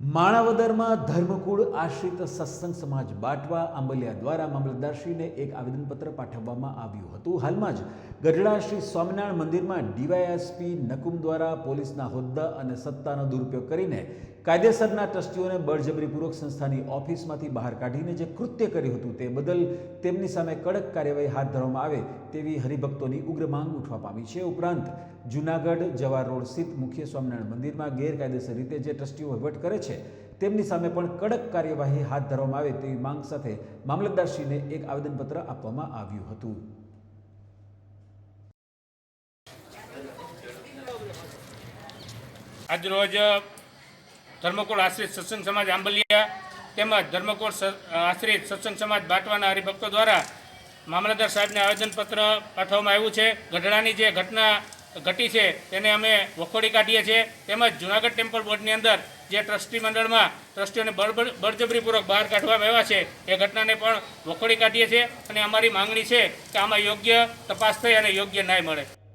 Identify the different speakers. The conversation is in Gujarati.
Speaker 1: માણાવદરમાં ધર્મકુળ આશ્રિત સત્સંગ સમાજ બાટવા આંબલિયા દ્વારા મામલતદારશ્રીને એક આવેદનપત્ર પાઠવવામાં આવ્યું હતું. હાલમાં જ ગઢડા શ્રી સ્વામિનારાયણ મંદિરમાં ડીવાયએસપી નકુમ દ્વારા પોલીસના હોદ્દા અને સત્તાનો દુરુપયોગ કરીને કાયદેસરના ટ્રસ્ટીઓને બળજબરીપૂર્વક સંસ્થાની ઓફિસમાંથી બહાર કાઢીને જે કૃત્ય કર્યું હતું તે બદલ તેમની સામે કડક કાર્યવાહી હાથ ધરવામાં આવે તેવી હરિભક્તોની ઉગ્ર માંગ ઉઠવા પામી છે. ઉપરાંત જૂનાગઢ જવાહર રોડ સ્થિત મુખ્ય સ્વામિનારાયણ મંદિરમાં ગેરકાયદેસર રીતે જે ટ્રસ્ટીઓ વહીવટ કરે છે તેમની સામે પણ કડક કાર્યવાહી હાથ ધરવામાં આવે તેવી માંગ સાથે મામલતદારશ્રીને એક આવેદનપત્ર આપવામાં આવ્યું હતું.
Speaker 2: આજરોજ ધર્મકોળ આશ્રિત સત્સંગ સમાજ આંબલિયા તેમજ ધર્મકોળ આશ્રિત સત્સંગ સમાજ બાટવાના હરિભક્તો દ્વારા મામલતદાર સાહેબને આવેદનપત્ર પાઠવવામાં આવ્યું છે. ગઢડાની જે ઘટના ઘટી છે, તેને અમે વખોડી કાઢીએ છીએ. તેમજ જુનાગઢ ટેમ્પલ બોર્ડની અંદર જે ટ્રસ્ટી મંડળમાં ટ્રસ્ટીઓને બળજબરીપૂર્વક બહાર કાઢવામાં આવ્યા છે, એ ઘટનાને પણ વખોડી કાઢીએ છીએ અને અમારી માંગણી છે કે આમાં યોગ્ય તપાસ થઈ અને યોગ્ય ન્યાય મળે.